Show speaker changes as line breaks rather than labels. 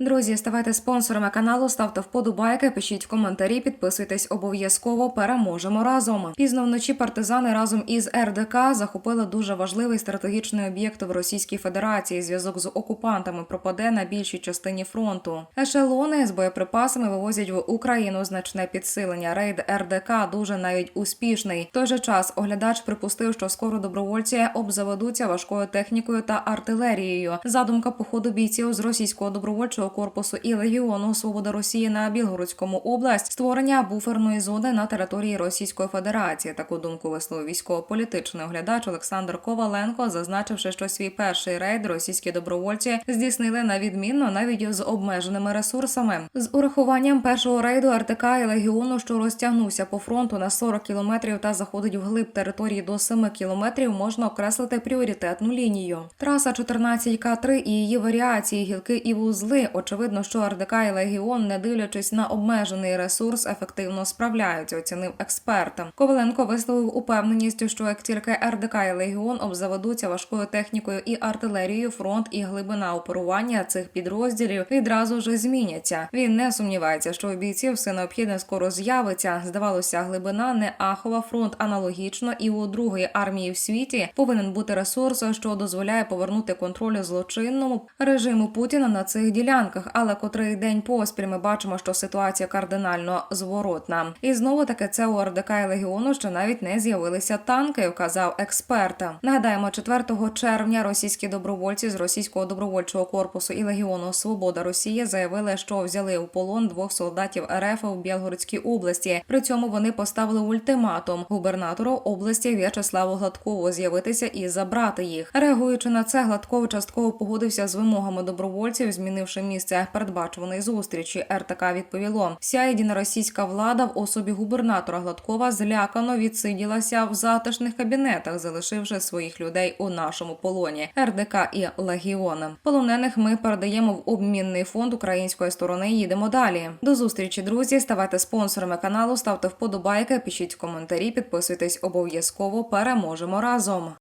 Друзі, ставайте спонсорами каналу, ставте вподобайки, пишіть коментарі, підписуйтесь обов'язково. Переможемо разом. Пізно вночі партизани разом із РДК захопили дуже важливий стратегічний об'єкт в Російській Федерації. Зв'язок з окупантами пропаде на більшій частині фронту. Ешелони з боєприпасами вивозять в Україну значне підсилення. Рейд РДК дуже навіть успішний. В той же час оглядач припустив, що скоро добровольці обзаведуться важкою технікою та артилерією. Задумка походу бійців з російського добровольчого корпусу і легіону Свобода Росії на Білгородському область створення буферної зони на території Російської Федерації. Таку думку висловив військово-політичний оглядач Олександр Коваленко, зазначивши, що свій перший рейд російські добровольці здійснили на відмінно навіть з обмеженими ресурсами. З урахуванням першого рейду РТК і легіону, що розтягнувся по фронту на 40 кілометрів та заходить вглиб території до 7 кілометрів, можна окреслити пріоритетну лінію. Траса 14К3 і її варіації, гілки і вузли. Очевидно, що РДК і легіон, не дивлячись на обмежений ресурс, ефективно справляються. Оцінив експерт. Коваленко висловив упевненість, що як тільки РДК і легіон обзаведуться важкою технікою і артилерією, фронт і глибина оперування цих підрозділів відразу ж зміняться. Він не сумнівається, що у бійців все необхідне скоро з'явиться. Здавалося, глибина не ахова фронт аналогічно, і у другої армії в світі повинен бути ресурс, що дозволяє повернути контроль злочинному режиму Путіна на цих ділянках. Але котрий день поспіль ми бачимо, що ситуація кардинально зворотна. І знову таки це у РДК і легіону, що навіть не з'явилися танки, вказав експерт. Нагадаємо, 4 червня російські добровольці з російського добровольчого корпусу і легіону Свобода Росії заявили, що взяли у полон двох солдатів РФ у Білгородській області. При цьому вони поставили ультиматум губернатору області В'ячеславу Гладкову з'явитися і забрати їх. Реагуючи на це, Гладков частково погодився з вимогами добровольців, змінивши місце передбачуваної зустрічі. РТК відповіло: вся єдина російська влада в особі губернатора Гладкова злякано відсиділася в затишних кабінетах, залишивши своїх людей у нашому полоні. РДК і Легіон. Полонених ми передаємо в обмінний фонд української сторони. Їдемо далі. До зустрічі, друзі. Ставайте спонсорами каналу, ставте вподобайки, пишіть коментарі, підписуйтесь обов'язково. Переможемо разом.